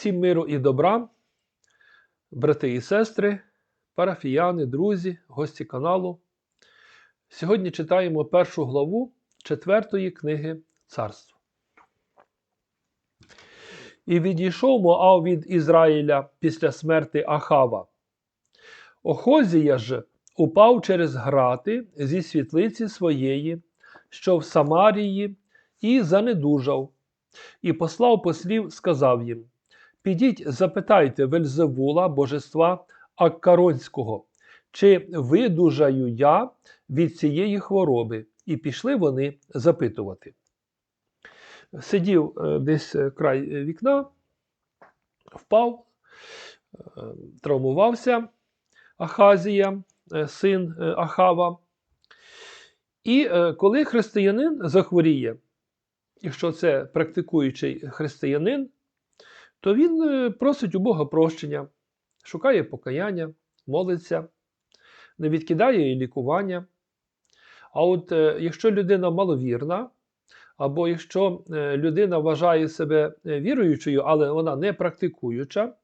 Всім миру і добра, брати і сестри, парафіяни, друзі, гості каналу. Сьогодні читаємо першу главу четвертої книги Царства. І відійшов Моав від Ізраїля після смерти Ахава. Охозія ж упав через грати зі світлиці своєї, що в Самарії, і занедужав, і послав послів, сказав їм: Підіть, запитайте Вельзевула, божества Аккаронського, чи видужаю я від цієї хвороби? І пішли вони запитувати. Сидів е, десь е, край е, вікна, впав, травмувався Ахазія, син Ахава. І коли християнин захворіє, якщо це практикуючий християнин, то він е, просить у Бога прощення, шукає покаяння, молиться, не відкидає і лікування. А от е, якщо людина маловірна, або якщо е, людина вважає себе віруючою, але вона не практикуюча,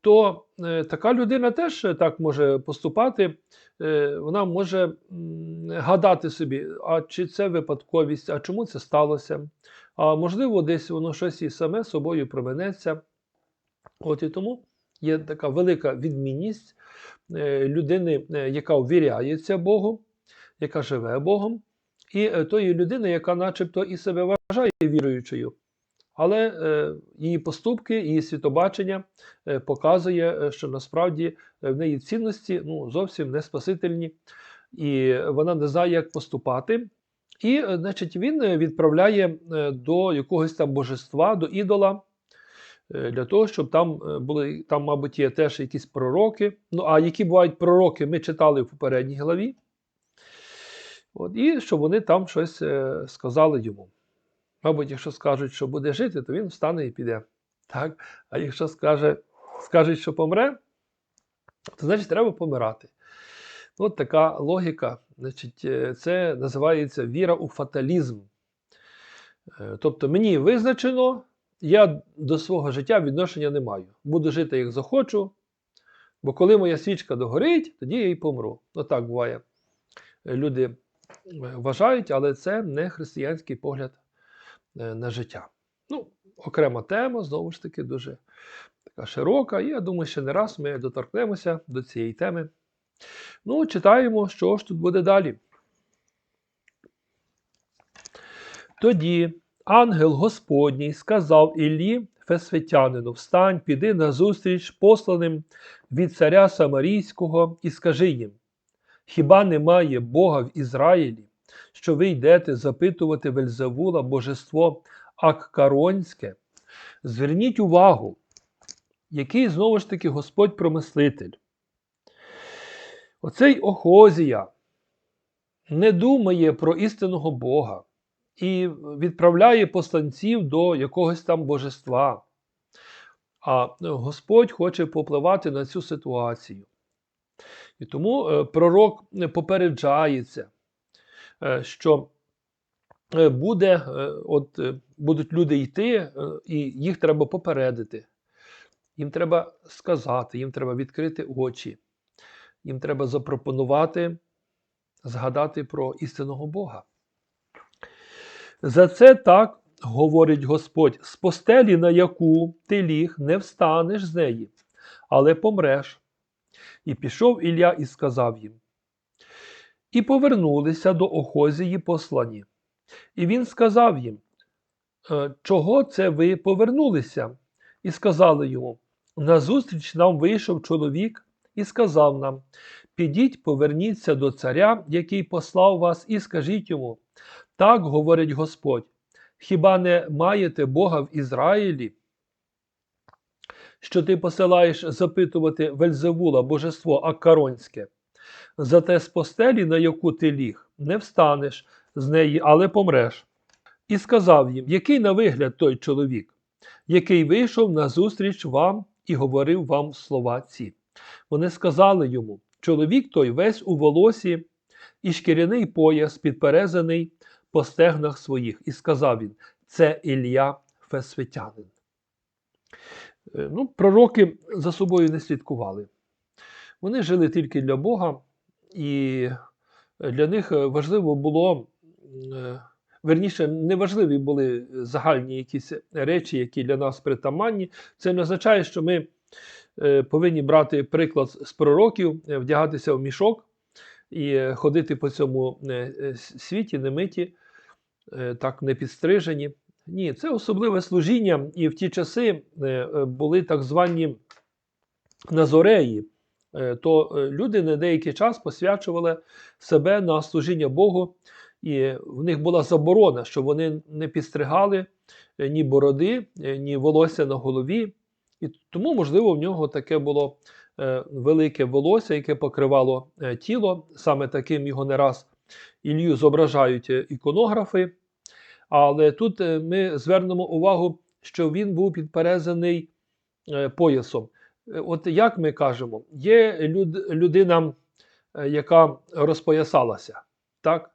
то е, така людина теж е, так може поступати. Е, Вона може гадати собі, а чи це випадковість, а чому це сталося? А можливо, десь воно щось і саме собою променеться. От і тому є така велика відмінність е, людини, е, яка ввіряється Богу, яка живе Богом, і е, тої людини, яка начебто і себе вважає віруючою. Але е, її поступки, її світобачення е, показує, е, що насправді в неї цінності ну, зовсім не спасительні, і вона не знає, як поступати. І, значить, він відправляє до якогось там божества, до ідола, для того, щоб там були, там, мабуть, є теж якісь пророки. Ну, а які бувають пророки, ми читали в попередній главі. От, і щоб вони там щось сказали йому. Мабуть, якщо скажуть, що буде жити, то він встане і піде. Так? А якщо скаже, скажуть, що помре, то значить треба помирати. Ну, От така логіка. Значить, е, Це називається віра у фаталізм. Е, Тобто мені визначено, я до свого життя відношення не маю. Буду жити як захочу, бо коли моя свічка догорить, тоді я і помру. Отак буває. Люди е, вважають, але це не християнський погляд на життя. Ну, окрема тема, знову ж таки, дуже така широка, і я думаю, ще не раз ми доторкнемося до цієї теми. Ну, читаємо, що ж тут буде далі. Тоді ангел Господній сказав Іллі Фесветянину: Встань, піди назустріч посланим від царя Самарійського і скажи їм: Хіба немає Бога в Ізраїлі, що ви йдете запитувати Вельзевула божество Аккаронське? Зверніть увагу, який знову ж таки Господь промислитель. Оцей Охозія не думає про істинного Бога і відправляє посланців до якогось там божества. А Господь хоче попливати на цю ситуацію. І тому е, пророк попереджається, що е, буде, е, от, е, будуть люди йти, е, і їх треба попередити. Їм треба сказати, їм треба відкрити очі їм треба запропонувати згадати про істинного Бога. За це так говорить Господь: з постелі, на яку ти ліг, не встанеш з неї, але помреш. І пішов Ілля і сказав їм. І повернулися до Охозії послані. І він сказав їм, «Е, чого це ви повернулися? І сказали йому: Назустріч нам вийшов чоловік і сказав нам: Підіть, поверніться до царя, який послав вас, і скажіть йому: Так говорить Господь, хіба не маєте Бога в Ізраїлі? Що ти посилаєш запитувати Вельзевула, божество Аккаронське? Зате з постелі, на яку ти ліг, не встанеш з неї, але помреш. І сказав їм, який на вигляд той чоловік, який вийшов назустріч вам і говорив вам слова ці. Вони сказали йому: чоловік той весь у волосі, і шкіряний пояс підперезаний по стегнах своїх. І сказав він: Це Ілля Фесвитянин. Е, Ну, Пророки за собою не слідкували. Вони жили тільки для Бога, і для них важливо було, е, верніше, неважливі були загальні якісь речі, які для нас притаманні. Це не означає, що ми е, повинні брати приклад з пророків, е, вдягатися в мішок і ходити по цьому світі, немиті, так не підстрижені. Ні, це особливе служіння, і в ті часи були так звані назореї. Е, то е, люди на деякий час посвячували себе на служіння Богу, і в них була заборона, що вони не підстригали е, ні бороди, ні волосся на голові. І тому, можливо, в нього таке було велике волосся, яке покривало тіло. Саме таким його не раз Ілью зображають іконографи. Але тут ми звернемо увагу, що він був підперезаний поясом. Е, от як ми кажемо, є люд, людина, е, яка розпоясалася. так?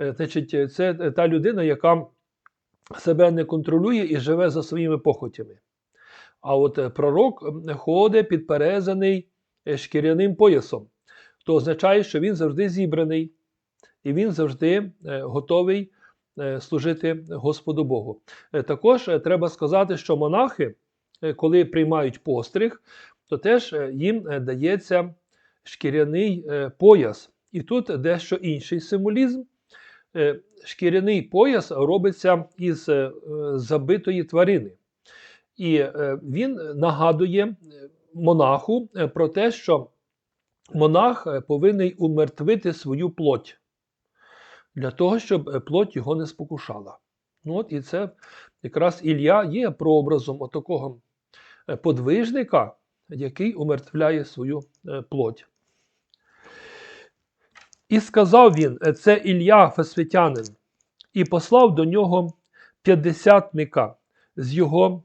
Е, значить, Це та людина, яка себе не контролює і живе за своїми похотями. А от пророк ходить підперезаний шкіряним поясом. То означає, що він завжди зібраний і він завжди готовий служити Господу Богу. Також треба сказати, що монахи, коли приймають постриг, то теж е, їм е, дається шкіряний е, пояс. І тут дещо інший символізм. Шкіряний пояс робиться із забитої тварини. І він нагадує монаху про те, що монах повинен умертвити свою плоть для того, щоб плоть його не спокушала. Ну от І це якраз Ілля є прообразом отакого подвижника, який умертвляє свою е, плоть. І сказав він, «Е, це Ілля Фесвітянин, і послав до нього п'ятдесятника з його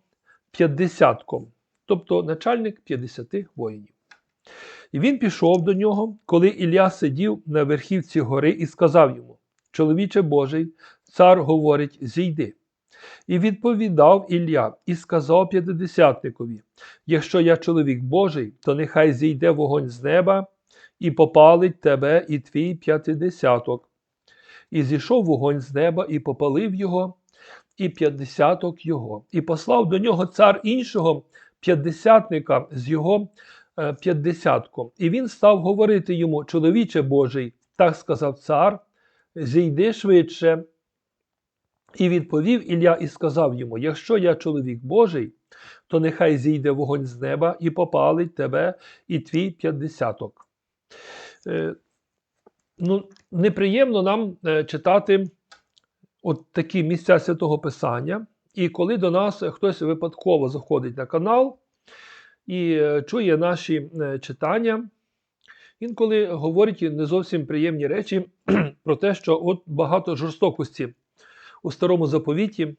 п'ятдесятком, тобто начальник п'ятдесяти воїнів. І він пішов до нього, коли Ілля сидів на верхівці гори, і сказав йому: Чоловіче Божий, цар говорить, зійди. І відповідав Ілля і сказав п'ятидесятникові: Якщо я чоловік Божий, то нехай зійде вогонь з неба і попалить тебе і твій п'ятидесяток. І зійшов вогонь з неба, і попалив його, і п'ятдесяток його, і послав до нього цар іншого п'ятдесятника з його е, п'ятдесятком. І він став говорити йому: Чоловіче Божий, так сказав цар, зійди швидше. І відповів Ілля і сказав йому: Якщо я чоловік Божий, то нехай зійде вогонь з неба і попалить тебе і твій п'ятдесяток. Е, ну, Неприємно нам е, читати от такі місця святого Писання. І коли до нас хтось випадково заходить на канал і е, чує наші е, читання, інколи говорить не зовсім приємні речі про те, що от багато жорстокості у старому заповіті.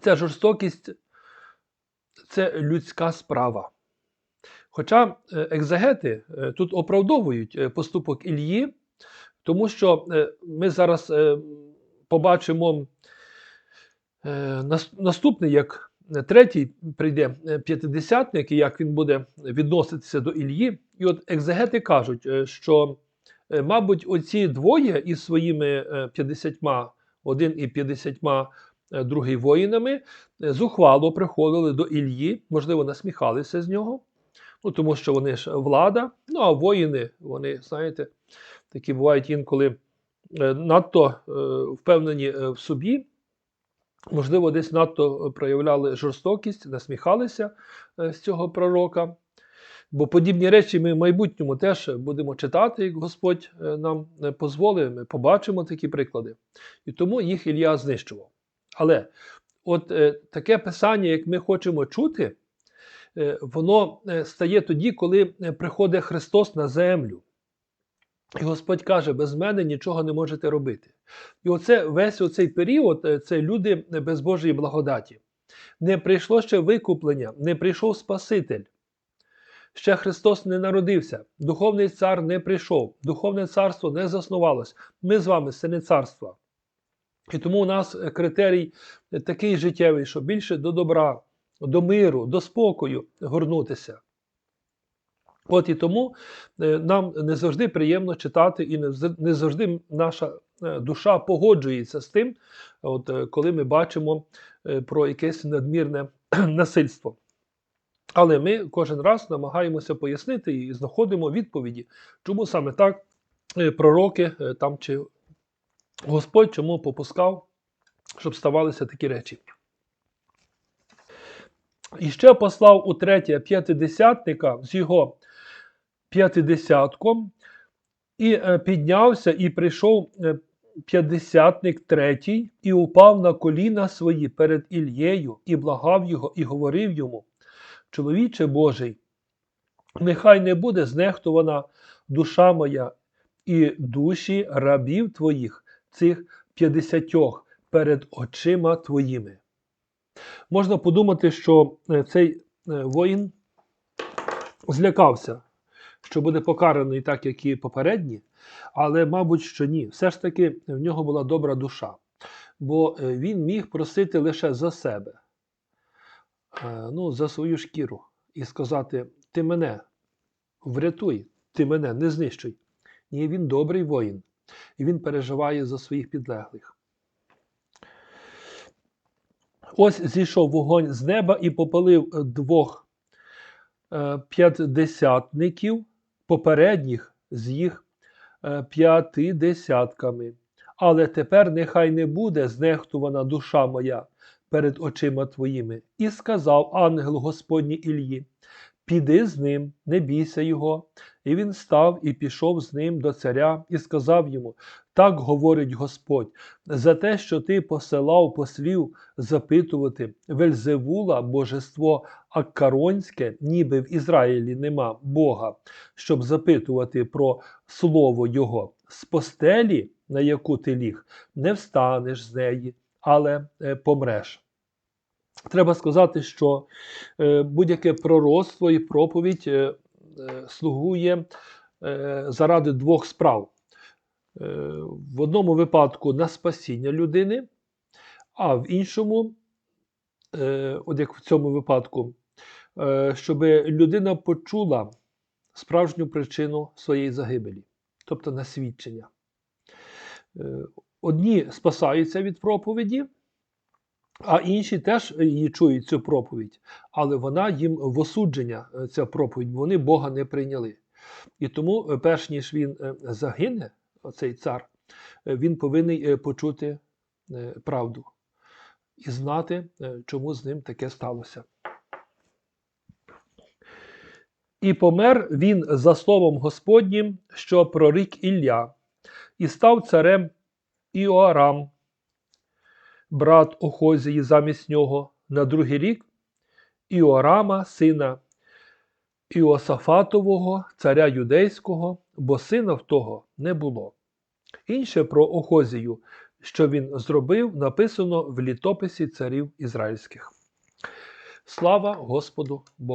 Ця жорстокість це людська справа. Хоча е, екзегети е, тут оправдовують е, поступок Ільї, тому що ми зараз побачимо наступний, як третій прийде п'ятидесятник, і як він буде відноситися до Ільї. І от екзегети кажуть, що, мабуть, оці двоє із своїми 50 один і 50 е, другий воїнами, е, зухвало приходили до Ільї, можливо, насміхалися з нього, ну, тому що вони ж влада. Ну, а воїни, вони, знаєте, такі бувають інколи е, надто впевнені в собі. Можливо, десь надто проявляли жорстокість, насміхалися з цього пророка. Бо подібні речі ми в майбутньому теж будемо читати, як Господь е, нам е, дозволить, ми побачимо такі приклади. І тому їх Ілля знищував. Але от е, таке писання, як ми хочемо чути, е, воно е, стає тоді, коли приходить Христос на землю. І Господь каже, без мене нічого не можете робити. І оце весь оцей період це люди без Божої благодаті. Не прийшло ще викуплення, не прийшов Спаситель. Ще Христос не народився, духовний цар не прийшов, духовне царство не заснувалось. Ми з вами сини царства. І тому у нас критерій такий життєвий, що більше до добра, до миру, до спокою горнутися. От і тому е, нам не завжди приємно читати, і не завжди наша е, душа погоджується з тим, от, е, коли ми бачимо про якесь надмірне насильство. Але ми кожен раз намагаємося пояснити і знаходимо відповіді, чому саме так е, пророки е, там чи Господь чому попускав, щоб ставалися такі речі. І ще послав утретє п'ятидесятника з його п'ятидесятком, і е, піднявся, і прийшов п'ятдесятник третій, і упав на коліна свої перед Ільєю, і благав його, і говорив йому: Чоловіче Божий, нехай не буде знехтувана душа моя і душі рабів твоїх, цих п'ятдесятьох перед очима твоїми. Можна подумати, що е, цей е, воїн злякався, що буде покараний так, як і попередні, але, мабуть, що ні. Все ж таки в нього була добра душа, бо е, він міг просити лише за себе, ну, за свою шкіру, і сказати: Ти мене врятуй, ти мене не знищуй. Ні, він добрий воїн, і він переживає за своїх підлеглих. Ось зійшов вогонь з неба і попалив е, двох е, п'ятдесятників, попередніх з їх е, п'ятидесятками. Але тепер нехай не буде знехтувана душа моя перед очима твоїми. І сказав ангел Господній Іллі: Піди з ним, не бійся його. І він став і пішов з ним до царя і сказав йому: Так говорить Господь, за те, що ти посилав послів запитувати Вельзевула, божество Аккаронське, ніби в Ізраїлі нема Бога, щоб запитувати про слово Його. З постелі, на яку ти ліг, не встанеш з неї, але е, помреш. Треба сказати, що е, будь-яке пророцтво і проповідь е, слугує заради двох справ. В одному випадку на спасіння людини, а в іншому, от як в цьому випадку, щоб людина почула справжню причину своєї загибелі, тобто на свідчення. Одні спасаються від проповіді, а інші теж її чують цю проповідь, але вона їм в осудження, е, ця проповідь, вони Бога не прийняли. І тому, е, перш ніж він е, загине, оцей цар, він повинен почути правду і знати, чому з ним таке сталося. І помер він за словом Господнім, що прорік Ілля, і став царем Іоарам, брат Охозії замість нього на другий рік Іорама, сина Іосафатового, царя юдейського, бо сина в того не було. Інше про Охозію, що він зробив, написано в літописі царів ізраїльських. Слава Господу Богу!